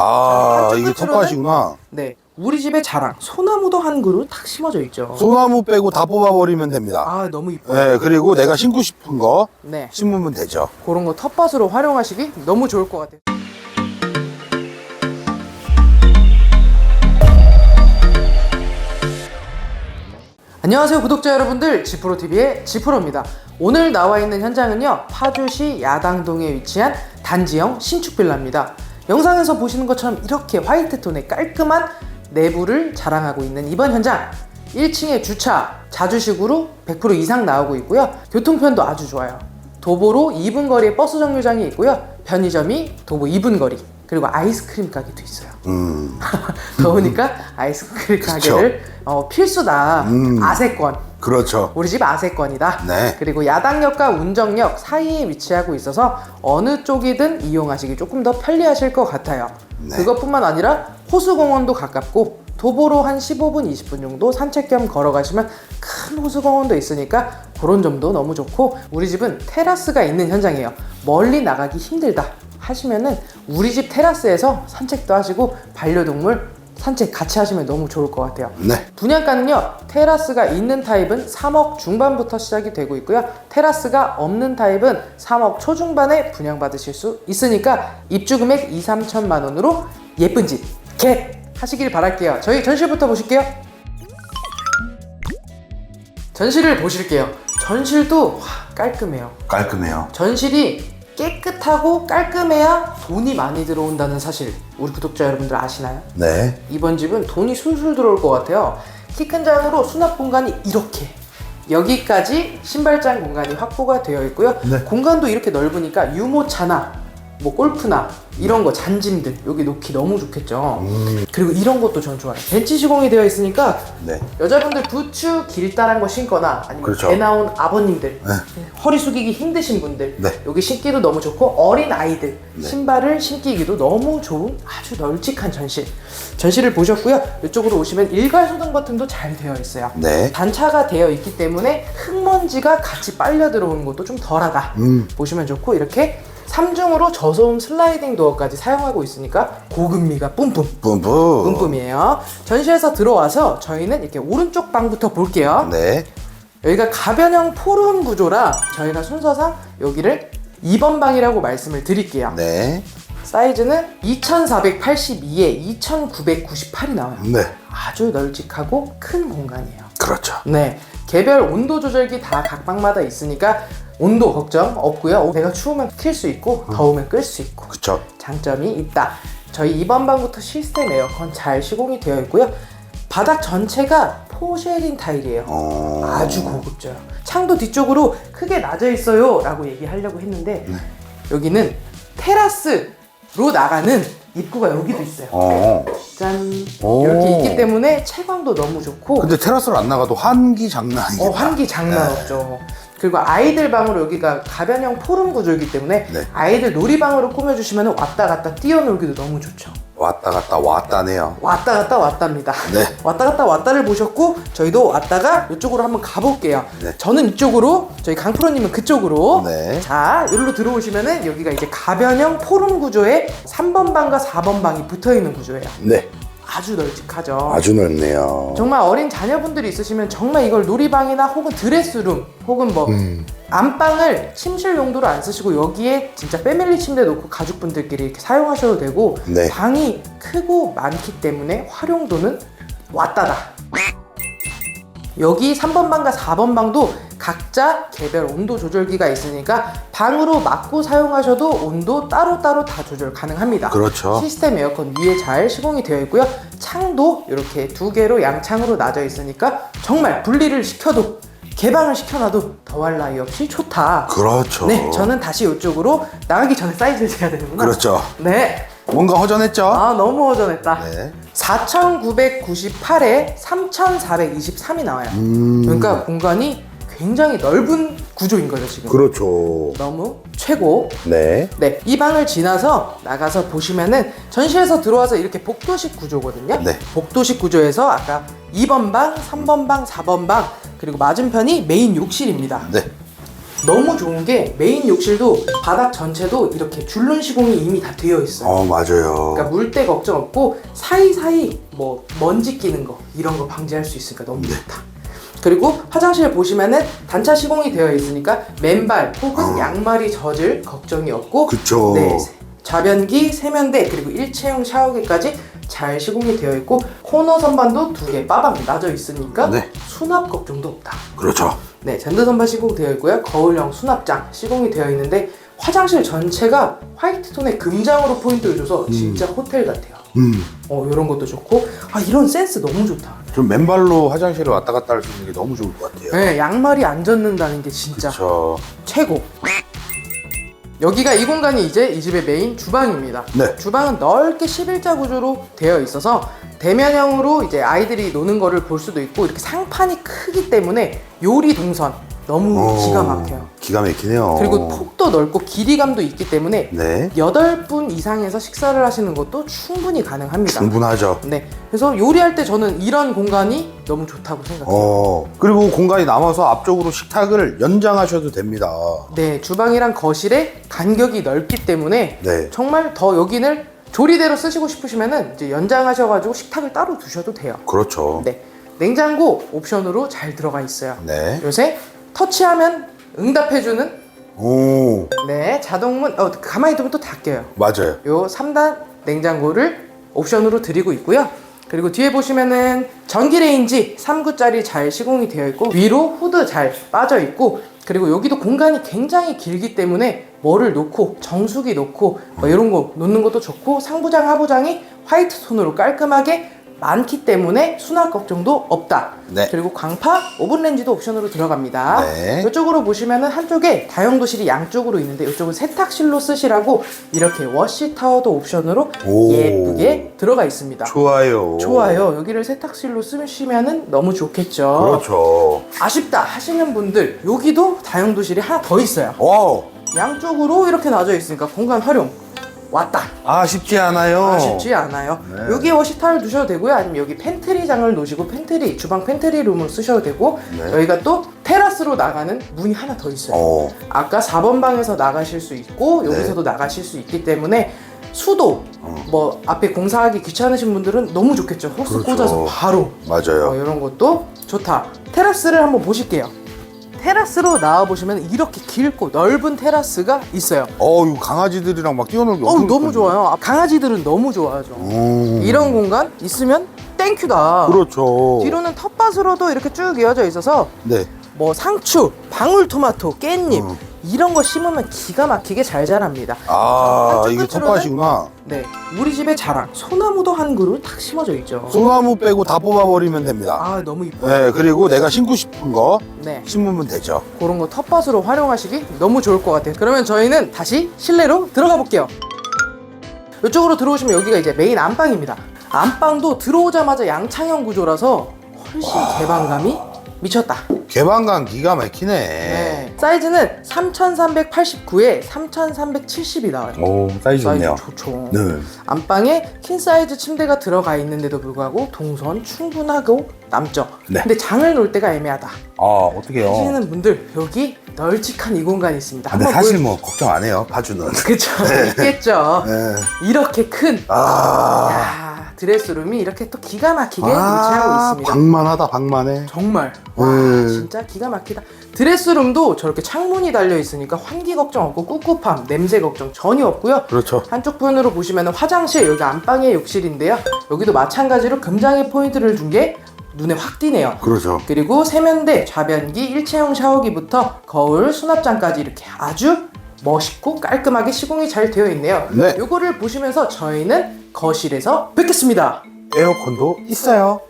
아, 이게 텃밭이구나. 네. 우리 집의 자랑 소나무도 한 그루 탁 심어져 있죠. 소나무 빼고 다 뽑아버리면 됩니다. 아 너무 이뻐요. 네, 그리고 내가 심고 싶은 거 네. 심으면 되죠. 그런 거 텃밭으로 활용하시기 너무 좋을 것 같아요. 안녕하세요 구독자 여러분들 지프로TV의 지프로입니다 오늘 나와 있는 현장은요 파주시 야당동에 위치한 단지형 신축 빌라입니다 영상에서 보시는 것처럼 이렇게 화이트 톤의 깔끔한 내부를 자랑하고 있는 이번 현장 1층에 주차 자주식으로 100% 이상 나오고 있고요 교통편도 아주 좋아요 도보로 2분 거리에 버스 정류장이 있고요 편의점이 도보 2분 거리 그리고 아이스크림 가게도 있어요 음, 더우니까 아이스크림. 가게를 어, 필수다. 음. 아세권. 그렇죠. 우리 집 아세권이다. 네. 그리고 야당역과 운정역 사이에 위치하고 있어서 어느 쪽이든 이용하시기 조금 더 편리하실 것 같아요. 네. 그것뿐만 아니라 호수공원도 가깝고 도보로 한 15분, 20분 정도 산책 겸 걸어가시면 큰 호수공원도 있으니까 그런 점도 너무 좋고 우리 집은 테라스가 있는 현장이에요. 멀리 나가기 힘들다 하시면은 우리 집 테라스에서 산책도 하시고 반려동물 산책 같이 하시면 너무 좋을 것 같아요. 네. 분양가는요 테라스가 있는 타입은 3억 중반부터 시작이 되고 있고요 테라스가 없는 타입은 3억 초중반에 분양받으실 수 있으니까 입주 금액 2, 3천만 원으로 예쁜 집 겟 하시길 바랄게요 저희 전실부터 보실게요 전실을 보실게요 전실도 와, 깔끔해요 깔끔해요. 전실이 깨끗하고 깔끔해야 돈이 많이 들어온다는 사실 우리 구독자 여러분들 아시나요? 네. 이번 집은 돈이 술술 들어올 것 같아요. 키 큰 장으로 수납 공간이 이렇게 여기까지 신발장 공간이 확보가 되어 있고요. 네. 공간도 이렇게 넓으니까 유모차나 뭐 골프나 이런 거 잔짐들 여기 놓기 너무 좋겠죠. 음. 그리고 이런 것도 전 좋아요. 벤치 시공이 되어 있으니까 네. 여자분들 부츠 길다란 거 신거나 아니면 그렇죠. 애 나온 아버님들 네. 허리 숙이기 힘드신 분들 네. 여기 신기도 너무 좋고 어린 아이들 네. 신발을 신기기도 너무 좋은 아주 널찍한 전실 전실을 보셨고요 이쪽으로 오시면 일괄 소등 버튼도 잘 되어 있어요 네. 단차가 되어 있기 때문에 흙먼지가 같이 빨려 들어오는 것도 좀 덜하다 음. 보시면 좋고 이렇게 3중으로 저소음 슬라이딩 도어까지 사용하고 있으니까 고급미가 뿜뿜 뿜뿜. 뿜뿜이에요. 전시에서 들어와서 저희는 이렇게 오른쪽 방부터 볼게요. 네. 여기가 가변형 포름 구조라 저희가 순서상 여기를 2번 방이라고 말씀을 드릴게요. 네. 사이즈는 2482에 2998이 나와요. 네. 아주 널찍하고 큰 공간이에요. 그렇죠. 네. 개별 온도 조절기 다 각 방마다 있으니까 온도 걱정 없고요. 내가 추우면 킬수 있고 더우면 끌 수 있고 그쵸. 장점이 있다. 저희 2번 방부터 시스템 에어컨 잘 시공이 되어 있고요. 바닥 전체가 포쉐린 타일이에요. 어. 아주 고급져요. 창도 뒤쪽으로 크게 낮아 있어요. 라고 얘기하려고 했는데 네. 여기는 테라스로 나가는 입구가 여기도 있어요. 어. 짠. 오. 이렇게 있기 때문에 채광도 너무 좋고 근데 테라스를 안 나가도 환기 장난 아니겠다. 어, 환기 장난 네. 없죠. 그리고 아이들 방으로 여기가 가변형 포름 구조이기 때문에 네. 아이들 놀이방으로 꾸며주시면 왔다 갔다 뛰어놀기도 너무 좋죠. 왔다 갔다 왔다네요. 왔다 갔다 왔답니다. 네. 왔다 갔다 왔다를 보셨고 저희도 왔다가 이쪽으로 한번 가볼게요. 네. 저는 이쪽으로 저희 강프로님은 그쪽으로. 네. 자 여기로 들어오시면은 여기가 이제 가변형 포름 구조에 3번 방과 4번 방이 붙어 있는 구조예요. 네. 아주 널찍하죠. 아주 넓네요. 정말 어린 자녀분들이 있으시면 정말 이걸 놀이방이나 혹은 드레스룸 혹은 뭐 음. 안방을 침실 용도로 안 쓰시고 여기에 진짜 패밀리 침대 놓고 가족분들끼리 이렇게 사용하셔도 되고 네. 방이 크고 많기 때문에 활용도는 왔다다. 여기 3번 방과 4번 방도 각자 개별 온도 조절기가 있으니까 방으로 맞고 사용하셔도 온도 따로따로 다 조절 가능합니다. 그렇죠. 시스템 에어컨 위에 잘 시공이 되어 있고요. 창도 이렇게 두 개로 양창으로 나져 있으니까 정말 분리를 시켜도 개방을 시켜놔도 더할 나위 없이 좋다. 그렇죠. 네, 저는 다시 이쪽으로 나가기 전에 사이즈를 재야 되는구나. 그렇죠. 네. 뭔가 허전했죠? 아, 너무 허전했다. 네. 4,998에 3,423이 나와요. 음. 그러니까 공간이 굉장히 넓은 구조인 거죠, 지금. 그렇죠. 너무 최고. 네. 네, 이 방을 지나서 나가서 보시면은 전시에서 들어와서 이렇게 복도식 구조거든요. 네. 복도식 구조에서 아까 2번 방, 3번 방, 4번 방, 그리고 맞은편이 메인 욕실입니다. 네. 너무 좋은 게 메인 욕실도 바닥 전체도 이렇게 줄눈 시공이 이미 다 되어 있어요. 어 맞아요. 그러니까 물때 걱정 없고 사이사이 뭐 먼지 끼는 거 이런 거 방지할 수 있으니까 너무 네. 좋다. 그리고 화장실 보시면은 단차 시공이 되어 있으니까 맨발 혹은 양말이 젖을 걱정이 없고 어. 그쵸. 네, 좌변기, 세면대 그리고 일체형 샤워기까지 잘 시공이 되어 있고 코너 선반도 두 개 빠방 나져 있으니까 네. 수납 걱정도 없다. 그렇죠. 네, 젠더 선반 시공되어 있고요. 거울형 수납장 시공이 되어 있는데 화장실 전체가 화이트 톤의 금장으로 포인트를 줘서 진짜 호텔 같아요. 음. 어, 이런 것도 좋고 아 이런 센스 너무 좋다. 좀 맨발로 화장실에 왔다 갔다 할 수 있는 게 너무 좋을 것 같아요. 네, 양말이 안 젖는다는 게 진짜 그렇죠. 최고. 여기가 이 공간이 이제 이 집의 메인 주방입니다. 네. 주방은 넓게 11자 구조로 되어 있어서 대면형으로 이제 아이들이 노는 거를 볼 수도 있고 이렇게 상판이 크기 때문에 요리 동선 너무 어, 기가 막혀요. 기가 막히네요. 그리고 폭도 넓고 길이감도 있기 때문에 네. 8분 이상에서 식사를 하시는 것도 충분히 가능합니다. 충분하죠. 네. 그래서 요리할 때 저는 이런 공간이 너무 좋다고 생각해요. 어 그리고 공간이 남아서 앞쪽으로 식탁을 연장하셔도 됩니다. 네, 주방이랑 거실의 간격이 넓기 때문에 네. 정말 더 여기를 조리대로 쓰시고 싶으시면은 이제 연장하셔가지고 식탁을 따로 두셔도 돼요. 그렇죠. 네, 냉장고 옵션으로 잘 들어가 있어요. 네. 요새 터치하면 응답해주는 오 네 자동문 어 가만히 두면 또 닫혀요. 맞아요. 요 3단 냉장고를 옵션으로 드리고 있고요. 그리고 뒤에 보시면은 전기레인지 3구짜리 잘 시공이 되어 있고 위로 후드 잘 빠져 있고 그리고 여기도 공간이 굉장히 길기 때문에 뭐를 놓고 정수기 놓고 뭐 이런 거 놓는 것도 좋고 상부장 하부장이 화이트 톤으로 깔끔하게 많기 때문에 수납 걱정도 없다. 네. 그리고 광파 오븐 렌지도 옵션으로 들어갑니다. 네. 이쪽으로 보시면은 한쪽에 다용도실이 양쪽으로 있는데 이쪽은 세탁실로 쓰시라고 이렇게 워시 타워도 옵션으로 오. 예쁘게 들어가 있습니다. 좋아요. 좋아요. 여기를 세탁실로 쓰시면은 너무 좋겠죠. 그렇죠. 아쉽다 하시는 분들 여기도 다용도실이 하나 더 있어요. 와우. 양쪽으로 이렇게 놔져 있으니까 공간 활용 왔다. 아 쉽지 않아요. 아쉽지 않아요. 네. 여기 워시타를 두셔도 되고요. 아니면 여기 팬트리장을 놓으시고 팬트리 주방 팬트리 룸으로 쓰셔도 되고 네. 여기가 또 테라스로 나가는 문이 하나 더 있어요. 어. 아까 4번 방에서 나가실 수 있고 네. 여기서도 나가실 수 있기 때문에 수도 어. 뭐 앞에 공사하기 귀찮으신 분들은 너무 좋겠죠. 호스 그렇죠. 꽂아서 바로 맞아요. 어, 이런 것도 좋다. 테라스를 한번 보실게요. 테라스로 나와 보시면 이렇게 길고 넓은 테라스가 있어요. 어, 이거 강아지들이랑 막 뛰어놀기 어우 너무 좋아요. 아, 강아지들은 너무 좋아하죠. 오. 이런 공간 있으면 땡큐다. 그렇죠. 뒤로는 텃밭으로도 이렇게 쭉 이어져 있어서 네. 뭐 상추, 방울토마토, 깻잎 어. 이런 거 심으면 기가 막히게 잘 자랍니다. 아, 이게 텃밭이구나. 네, 우리 집의 자랑 소나무도 한 그루 탁 심어져 있죠. 소나무 빼고 다 뽑아버리면 됩니다. 아 너무 이뻐. 네, 그리고 내가 심고 싶은 거 네, 심으면 되죠. 그런 거 텃밭으로 활용하시기 너무 좋을 것 같아요. 그러면 저희는 다시 실내로 들어가 볼게요. 이쪽으로 들어오시면 여기가 이제 메인 안방입니다. 안방도 들어오자마자 양창형 구조라서 훨씬 개방감이 미쳤다. 개방감 기가 막히네. 네. 사이즈는 3389에 3370이 나와요. 오, 사이즈 좋네요. 좋죠. 네. 안방에 퀸 사이즈 침대가 들어가 있는데도 불구하고 동선 충분하고 남죠. 네. 근데 장을 놓을 때가 애매하다. 아, 어떡해요. 하시는 분들 여기 널찍한 이 공간이 있습니다. 아, 근데 한번 사실 보여- 뭐 걱정 안 해요. 파주는. 그쵸 있겠죠. 네. 이렇게 큰 아. 야, 드레스룸이 이렇게 또 기가 막히게 위치하고 아, 있습니다. 방만하다, 방만해. 정말 와 음. 진짜 기가 막히다. 드레스룸도 저렇게 창문이 달려 있으니까 환기 걱정 없고 꿉꿉함, 냄새 걱정 전혀 없고요. 그렇죠. 한쪽 편으로 보시면 화장실 여기 안방의 욕실인데요. 여기도 마찬가지로 금장의 포인트를 준 게 눈에 확 띄네요. 그렇죠. 그리고 세면대, 좌변기, 일체형 샤워기부터 거울, 수납장까지 이렇게 아주 멋있고 깔끔하게 시공이 잘 되어 있네요. 네. 요거를 보시면서 저희는 거실에서 뵙겠습니다. 에어컨도 있어요.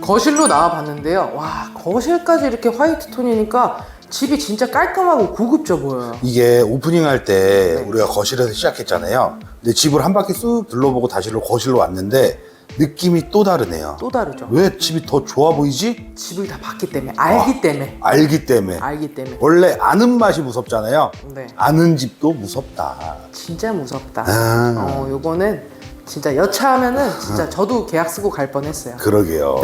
거실로 나와 봤는데요. 와, 거실까지 이렇게 화이트 톤이니까 집이 진짜 깔끔하고 고급져 보여요. 이게 오프닝 할때 네. 우리가 거실에서 시작했잖아요. 근데 집을 한 바퀴 쑥 둘러보고 다시로 거실로 왔는데 느낌이 또 다르네요. 또 다르죠. 왜 집이 더 좋아 보이지? 집을 다 봤기 때문에, 알기 때문에, 알기 때문에. 알기 때문에. 원래 아는 맛이 무섭잖아요. 네. 아는 집도 무섭다. 진짜 무섭다. 아. 어, 요거는 진짜 여차하면은 진짜 저도 계약 쓰고 갈 뻔했어요. 그러게요.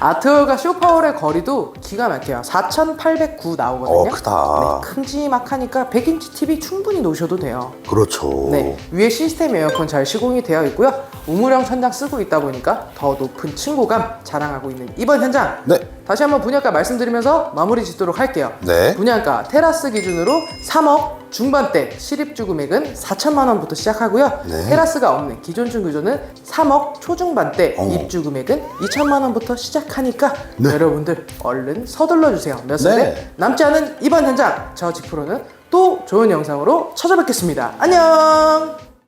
아트월과 쇼파월의 거리도 기가 막혀요. 4,809 나오거든요. 어, 크다. 네, 큼지막하니까 100인치 TV 충분히 놓으셔도 돼요. 그렇죠. 네, 위에 시스템 에어컨 잘 시공이 되어 있고요. 우물형 천장 쓰고 있다 보니까 더 높은 층고감 자랑하고 있는 이번 현장. 네. 다시 한번 분양가 말씀드리면서 마무리 짓도록 할게요. 네. 분양가 테라스 기준으로 3억 중반대 실입주 금액은 4천만 원부터 시작하고요. 네. 테라스가 없는 기존 중구조는 3억 초중반대 어. 입주 금액은 2천만 원부터 시작하니까 네. 여러분들 얼른 서둘러 주세요. 몇 세대 네. 남지 않은 이번 현장 저 지프로는 또 좋은 영상으로 찾아뵙겠습니다. 안녕.